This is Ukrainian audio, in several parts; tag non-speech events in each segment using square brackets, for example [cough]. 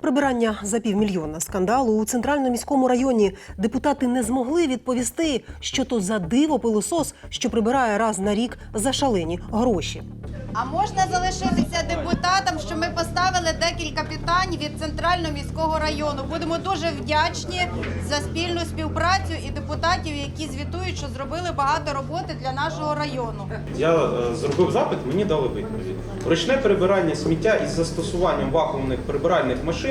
Прибирання за півмільйона скандалу у центральному міському районі. Депутати не змогли відповісти, що то за диво пилосос, що прибирає раз на рік за шалені гроші. А можна залишитися депутатам, що ми поставили декілька питань від центрального міського району. Будемо дуже вдячні за спільну співпрацю і депутатів, які звітують, що зробили багато роботи для нашого району. Я е, зробив запит, мені дали відповідь. Ручне прибирання сміття із застосуванням вакуумних прибиральних машин.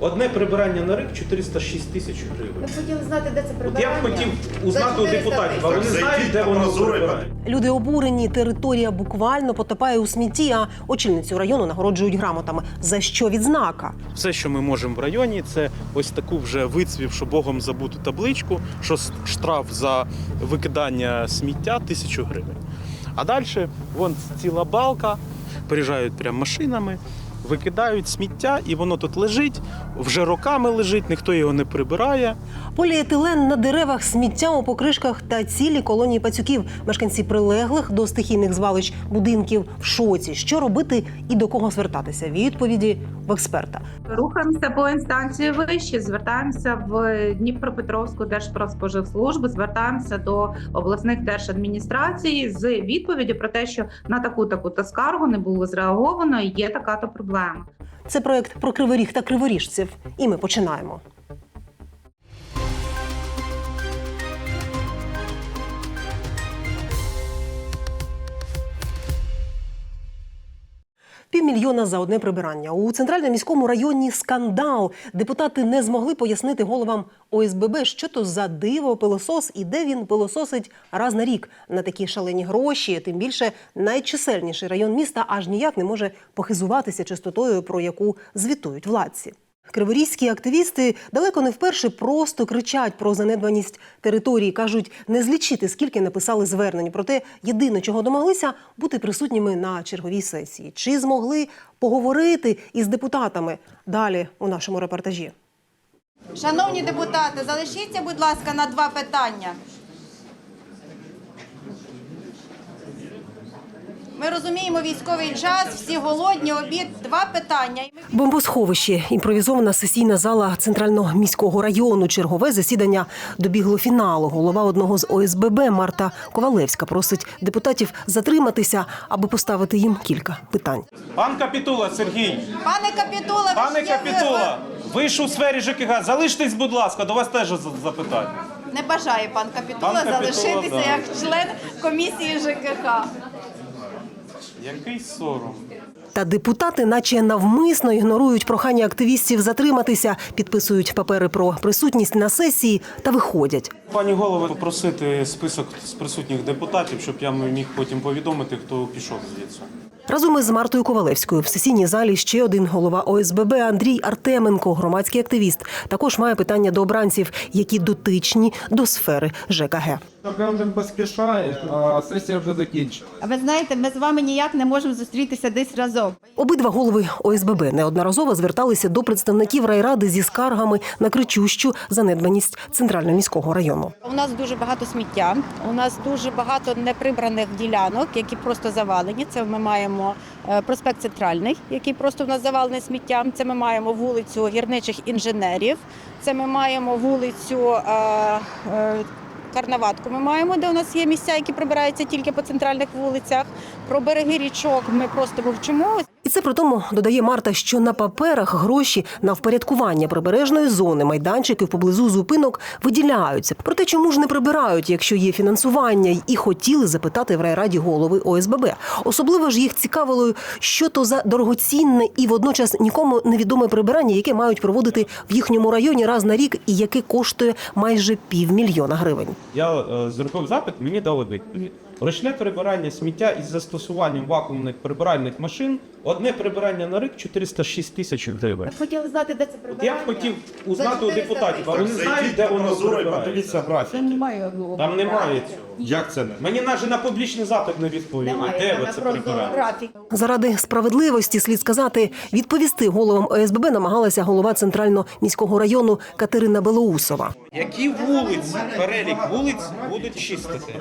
Одне прибирання на рік 406 тисяч Ми гривень. б хотіли знати, де це От я б хотів узнати За у 400 депутатів, а вони тисяч. знають, де воно прибирають. Люди обурені, територія буквально потопає у смітті, а очільницю району нагороджують грамотами. За що відзнака? Все, що ми можемо в районі, це ось таку вже вицвівшу богом забуту табличку, що с- штраф за викидання сміття тисячу гривень. А далі вон ціла балка, приїжджають прямо машинами, викидають сміття, і воно тут лежить, вже роками лежить, ніхто його не прибирає. Поліетилен на деревах, сміття у покришках та цілі колонії пацюків. Мешканці прилеглих до стихійних звалищ будинків в шоці. Що робити і до кого звертатися? Відповіді в експерта. Рухаємося по інстанції вище, звертаємося в Дніпропетровську Держпродспоживслужбу, звертаємося до обласних держадміністрацій з відповіддю про те, що на таку таку то скаргу не було зреаговано, і є така то проблема. Це проект про криворіг та криворіжців. І ми починаємо. Півмільйона за одне прибирання у центральному міському районі скандал. Депутати не змогли пояснити головам ОСББ, що то за диво пилосос і де він пилососить раз на рік на такі шалені гроші. Тим більше найчисельніший район міста аж ніяк не може похизуватися чистотою, про яку звітують владці. Криворізькі активісти далеко не вперше просто кричать про занедбаність території. кажуть, не злічити, скільки написали звернень. Проте єдине, чого домоглися, бути присутніми на черговій сесії. Чи змогли поговорити із депутатами? Далі у нашому репортажі. Шановні депутати, залишіться, будь ласка, на два питання. Ми розуміємо військовий час, всі голодні, обід, два питання. Бомбосховище, імпровізована сесійна зала центрального міського району. Чергове засідання добігло фіналу. Голова одного з ОСББ Марта Ковалевська просить депутатів затриматися, аби поставити їм кілька питань. Пан Капітула Сергій, Пане Капітула, пане ви Капітула, ви ж у сфері ЖКГ, залиштесь, будь ласка, до вас теж запитання. Не бажає пан Капітула Пан Капітула, залишитися да. як член комісії ЖКХ. Який сором. Та депутати, наче навмисно ігнорують прохання активістів затриматися, підписують папери про присутність на сесії та виходять. Пані голово, попросити список з присутніх депутатів, щоб я міг потім повідомити, хто пішов звідси. Разом із Мартою Ковалевською в сесійній залі ще один голова ОСББ Андрій Артеменко, громадський активіст, також має питання до обранців, які дотичні до сфери ЖКГ. Поспішає, а сесія вже закінчена. А ви знаєте, ми з вами ніяк не можемо зустрітися десь разом. Обидва голови ОСББ неодноразово зверталися до представників райради зі скаргами на кричущу занедбаність центрального міського району. У нас дуже багато сміття. У нас дуже багато неприбраних ділянок, які просто завалені. Це ми маємо е, проспект Центральний, який просто в нас завалений сміттям. Це ми маємо вулицю гірничих інженерів. Це ми маємо вулицю е, е, Карнаватку. Ми маємо, де у нас є місця, які прибираються тільки по центральних вулицях. Про береги річок ми просто мовчимо. Це при тому додає Марта, що на паперах гроші на впорядкування прибережної зони майданчиків поблизу зупинок виділяються. Проте чому ж не прибирають, якщо є фінансування, і хотіли запитати в райраді голови ОСББ. Особливо ж їх цікавило, що то за дорогоцінне і водночас нікому невідоме прибирання, яке мають проводити в їхньому районі раз на рік, і яке коштує майже півмільйона гривень. Я е, зробив запит, мені дали відповідь. Ручне прибирання сміття із застосуванням вакуумних прибиральних машин. Одне прибирання на рік 406 тисяч гривень. Хотіли знати, де це От прибирання. я б хотів узнати у депутатів, а вони знають, де воно прибирається. Подивіться графік. Там немає цього. Як це не? Мені навіть на публічний запит не відповіли, де ви це прибираєте. графік. Заради справедливості слід сказати, відповісти головам ОСББ намагалася голова центрального міського району Катерина Белоусова. Які вулиці, перелік вулиць будуть чистити?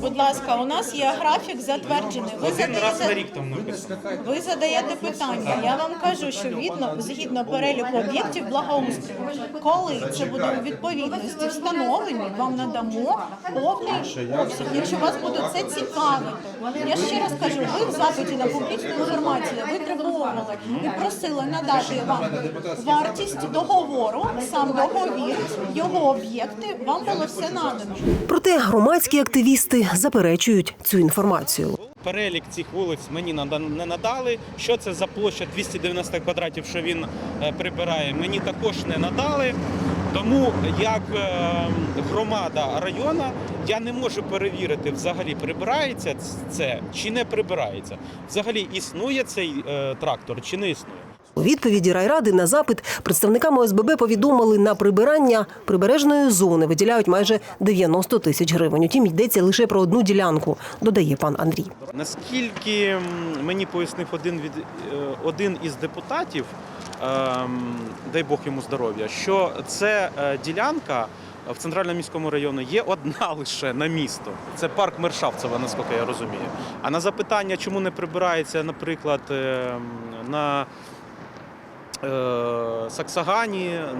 Будь ласка. у нас є графік затверджений. Ви задаєте, рік там написано. ви задаєте питання. Я вам кажу, що відно згідно переліку об'єктів благоустрою, коли це буде у відповідності встановлені, вам надамо повний обсяг. Якщо вас буде це цікавити, я ще раз кажу, ви в запиті на публічну інформацію витребували і просили надати вам вартість договору, сам договір, його об'єкти. Вам було все надано. Проте громадські активісти заперечують цю інформацію. Перелік цих вулиць мені не надали. Що це за площа 290 квадратів, що він е, прибирає, мені також не надали. Тому як е, громада району я не можу перевірити, взагалі прибирається це чи не прибирається. Взагалі існує цей е, трактор чи не існує. У відповіді райради на запит представникам ОСББ повідомили, на прибирання прибережної зони виділяють майже 90 тисяч гривень. Утім, йдеться лише про одну ділянку, додає пан Андрій. Наскільки мені пояснив один від е, один із депутатів, ем, дай Бог йому здоров'я, що це е, ділянка в центральному міському району є одна [laughs] лише на місто. Це парк Мершавцева, наскільки я розумію. А на запитання, чому не прибирається, наприклад, ем, на Саксагані, е,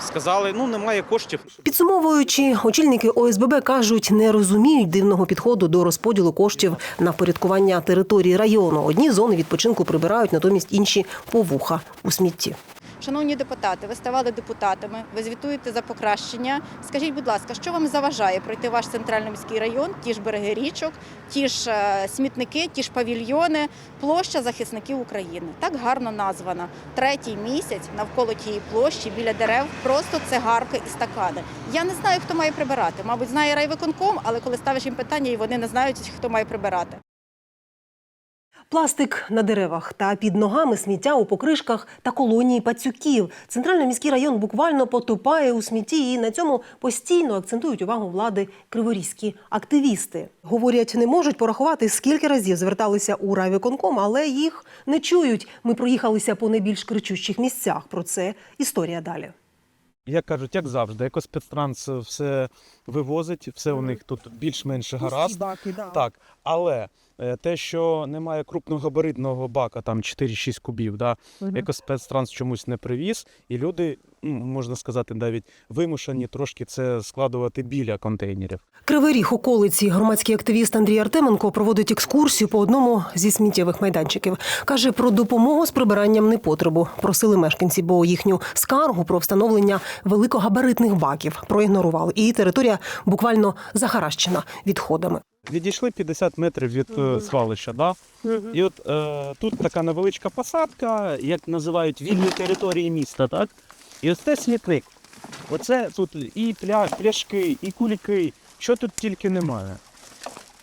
сказали, ну немає коштів. Підсумовуючи, очільники ОСББ кажуть, не розуміють дивного підходу до розподілу коштів на впорядкування території району. Одні зони відпочинку прибирають, натомість інші повуха у смітті. Шановні депутати, ви ставали депутатами, ви звітуєте за покращення. Скажіть, будь ласка, що вам заважає пройти ваш центральний міський район, ті ж береги річок, ті ж е, смітники, ті ж павільйони, площа захисників України. Так гарно названа. Третій місяць навколо тієї площі біля дерев просто цигарки і стакани. Я не знаю, хто має прибирати. Мабуть, знає райвиконком, але коли ставиш їм питання, і вони не знають, хто має прибирати. Пластик на деревах та під ногами сміття у покришках та колонії пацюків. Центральний міський район буквально потопає у смітті, і на цьому постійно акцентують увагу влади криворізькі активісти. Говорять, не можуть порахувати, скільки разів зверталися у райвиконком, але їх не чують. Ми проїхалися по найбільш кричущих місцях. Про це історія далі. Як кажуть, як завжди, екоспецтранс все вивозить, все у них тут більш-менш гаразд. Так, але те, що немає крупногабаритного бака, там 4-6 кубів, да, екоспецтранс чомусь не привіз, і люди, можна сказати, навіть вимушені трошки це складувати біля контейнерів. Кривий ріг околиці громадський активіст Андрій Артеменко проводить екскурсію по одному зі сміттєвих майданчиків. Каже, про допомогу з прибиранням не потребу. Просили мешканці, бо їхню скаргу про встановлення великогабаритних баків проігнорували. І територія буквально захаращена відходами. Відійшли 50 метрів від е, свалища. Да? І от е, тут така невеличка посадка, як називають вільні території міста, так? І ось це смітник. Оце тут і пля, пляшки, і кульки, що тут тільки немає.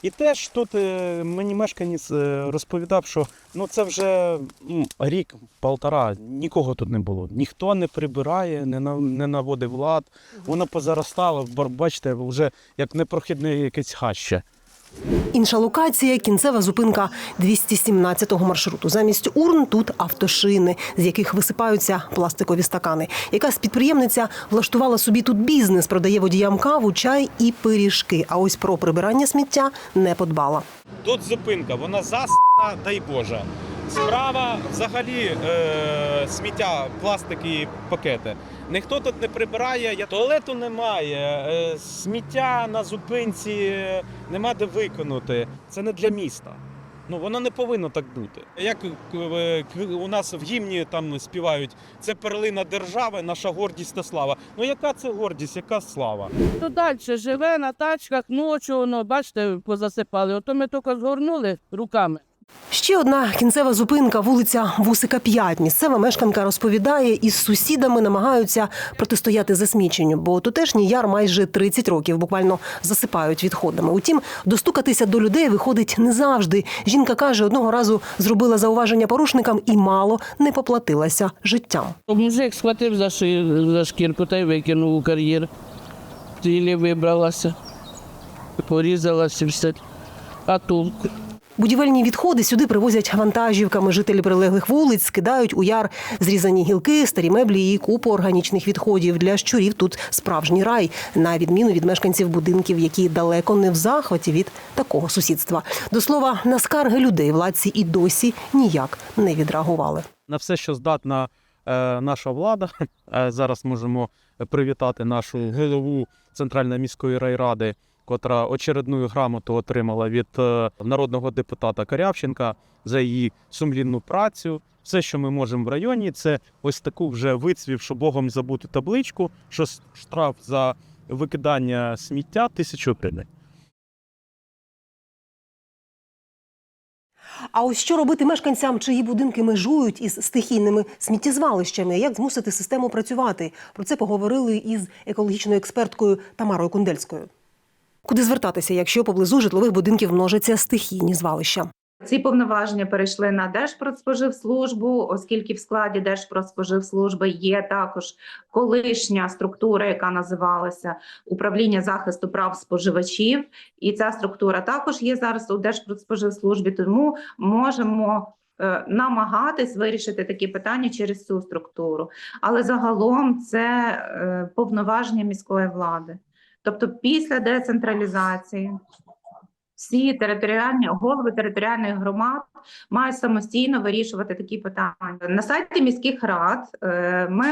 І теж тут е, мені мешканець е, розповідав, що ну це вже м, рік, полтора, нікого тут не було. Ніхто не прибирає, не, не наводив лад. Воно позаростало, бачите, вже як непрохідне якесь хаще. Інша локація кінцева зупинка 217-го маршруту. Замість урн тут автошини, з яких висипаються пластикові стакани. Якась підприємниця влаштувала собі тут бізнес, продає водіям каву, чай і пиріжки. А ось про прибирання сміття не подбала. Тут зупинка, вона засна, дай Боже. Справа взагалі е, сміття, пластики, пакети. Ніхто тут не прибирає, я- туалету немає, е, сміття на зупинці е, нема де виконати. Це не для міста. Ну воно не повинно так бути. Як е, у нас в гімні там співають, це перлина держави, наша гордість та слава. Ну яка це гордість, яка слава? То далі живе на тачках, ночі, воно, бачите, позасипали. Ото ми тільки згорнули руками. Ще одна кінцева зупинка вулиця Вусика 5. Місцева мешканка розповідає, із сусідами намагаються протистояти засміченню, бо тутешній яр майже 30 років буквально засипають відходами. Утім, достукатися до людей виходить не завжди. Жінка каже, одного разу зробила зауваження порушникам і мало не поплатилася життям. Мужик схватив за, шию, за шкірку та й викинув у кар'єр. Тілі вибралася, порізалася все. А толку? Будівельні відходи сюди привозять вантажівками. Жителі прилеглих вулиць скидають у яр зрізані гілки, старі меблі і купу органічних відходів. Для щурів тут справжній рай, на відміну від мешканців будинків, які далеко не в захваті від такого сусідства. До слова, на скарги людей владці і досі ніяк не відреагували. на все, що здатна е, наша влада. [laughs] Е, зараз можемо привітати нашу голову Центральної міської райради, котра очередну грамоту отримала від е, народного депутата Корявченка за її сумлінну працю. Все, що ми можемо в районі, це ось таку вже вицвівшу богом забуту табличку, що штраф за викидання сміття тисячу гривень. А ось що робити мешканцям, чиї будинки межують із стихійними сміттєзвалищами? Як змусити систему працювати? Про це поговорили із екологічною експерткою Тамарою Кундельською. Куди звертатися, якщо поблизу житлових будинків множаться стихійні звалища? Ці повноваження перейшли на Держпродспоживслужбу, оскільки в складі Держпродспоживслужби є також колишня структура, яка називалася управління захисту прав споживачів, і ця структура також є зараз у Держпродспоживслужбі, тому можемо. е, Намагатись вирішити такі питання через цю структуру, але загалом це е, повноваження міської влади. Тобто, після децентралізації всі територіальні голови територіальних громад мають самостійно вирішувати такі питання. На сайті міських рад е, ми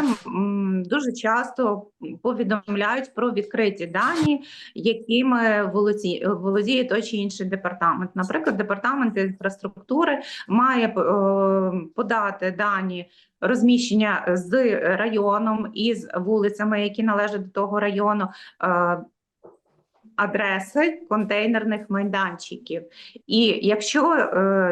дуже часто повідомляють про відкриті дані, якими володі- володіє той чи інший департамент. Наприклад, департамент інфраструктури має е, подати дані. Розміщення з районом і з вулицями, які належать до того району, е, адреси контейнерних майданчиків. І якщо е,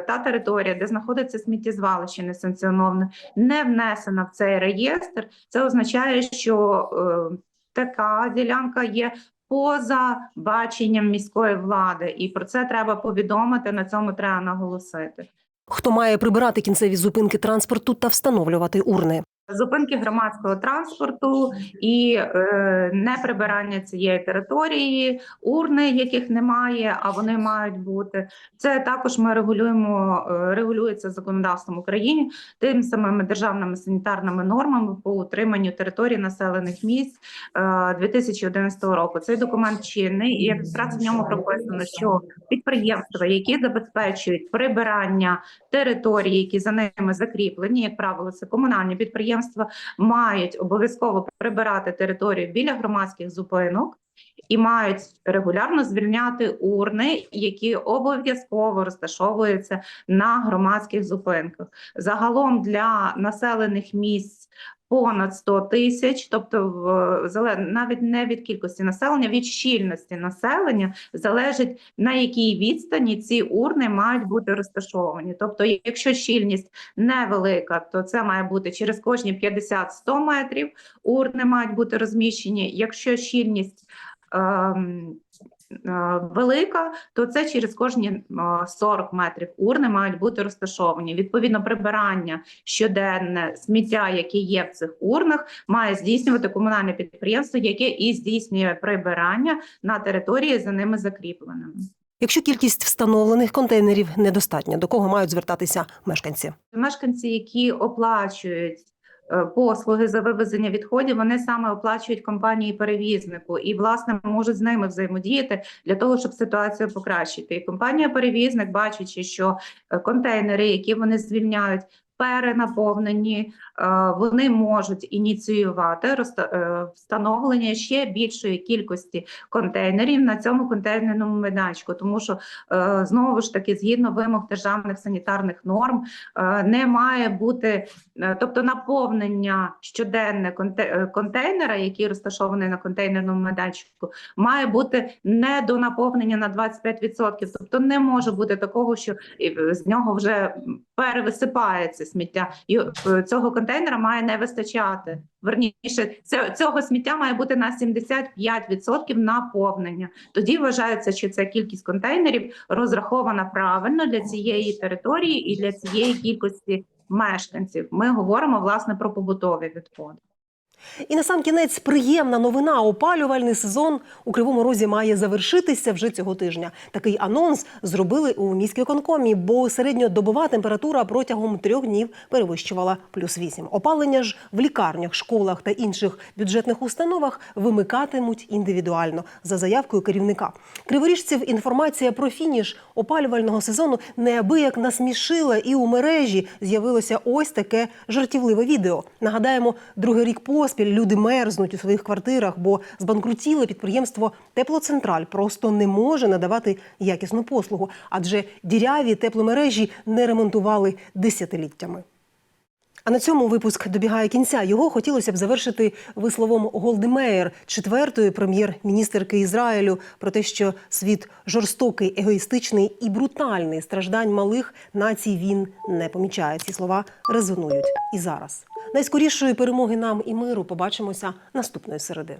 та територія, де знаходиться сміттєзвалище несанкціоноване, не внесена в цей реєстр, це означає, що е, така ділянка є. Поза баченням міської влади, і про це треба повідомити. На цьому треба наголосити. Хто має прибирати кінцеві зупинки транспорту та встановлювати урни? Зупинки громадського транспорту і е, неприбирання цієї території, урни, яких немає, а вони мають бути. Це також ми регулюємо, е, регулюється законодавством України тим самими державними санітарними нормами по утриманню території населених місць е, 2011 року. Цей документ чинний, і якраз в ньому прописано, що підприємства, які забезпечують прибирання території, які за ними закріплені, як правило, це комунальні підприємства, мають обов'язково прибирати територію біля громадських зупинок. І мають регулярно звільняти урни, які обов'язково розташовуються на громадських зупинках. Загалом для населених місць понад 100 тисяч, тобто в навіть не від кількості населення, від щільності населення залежить на якій відстані ці урни мають бути розташовані. Тобто, якщо щільність невелика, то це має бути через кожні 50-100 метрів. Урни мають бути розміщені. Якщо щільність ем, велика, то це через кожні е, 40 метрів урни мають бути розташовані. Відповідно, прибирання щоденне сміття, яке є в цих урнах, має здійснювати комунальне підприємство, яке і здійснює прибирання на території за ними закріпленими. Якщо кількість встановлених контейнерів недостатня, до кого мають звертатися мешканці? Мешканці, які оплачують е, послуги за вивезення відходів, вони саме оплачують компанії перевізнику і власне можуть з ними взаємодіяти для того, щоб ситуацію покращити. І компанія перевізник, бачачи, що е, контейнери, які вони звільняють. Перенаповнені, е, вони можуть ініціювати е, встановлення ще більшої кількості контейнерів на цьому контейнерному майданчику, тому що е, знову ж таки, згідно вимог державних санітарних норм, е, не має бути, е, тобто наповнення щоденне конте- е, контейнера, який розташований на контейнерному майданчику, має бути не до наповнення на 25%. Тобто не може бути такого, що е, з нього вже перевисипається сміття. І е, цього контейнера має не вистачати. Верніше, цього сміття має бути на 75% наповнення. Тоді вважається, що ця кількість контейнерів розрахована правильно для цієї території і для цієї кількості мешканців. Ми говоримо власне про побутові відходи. І на сам кінець приємна новина. Опалювальний сезон у Кривому Розі має завершитися вже цього тижня. Такий анонс зробили у міськвиконкомі, бо середньодобова температура протягом трьох днів перевищувала плюс вісім. Опалення ж в лікарнях, школах та інших бюджетних установах вимикатимуть індивідуально за заявкою керівника. Криворіжців інформація про фініш опалювального сезону неабияк насмішила, і у мережі з'явилося ось таке жартівливе відео. Нагадаємо, другий рік поспіль люди мерзнуть у своїх квартирах, бо збанкрутіле підприємство Теплоцентраль просто не може надавати якісну послугу, адже діряві тепломережі не ремонтували десятиліттями. А на цьому випуск добігає кінця. Його хотілося б завершити висловом Голдемеєр, четвертої прем'єр-міністерки Ізраїлю, про те, що світ жорстокий, егоїстичний і брутальний страждань малих націй він не помічає. Ці слова резонують і зараз. Найскорішої перемоги нам і миру побачимося наступної середи.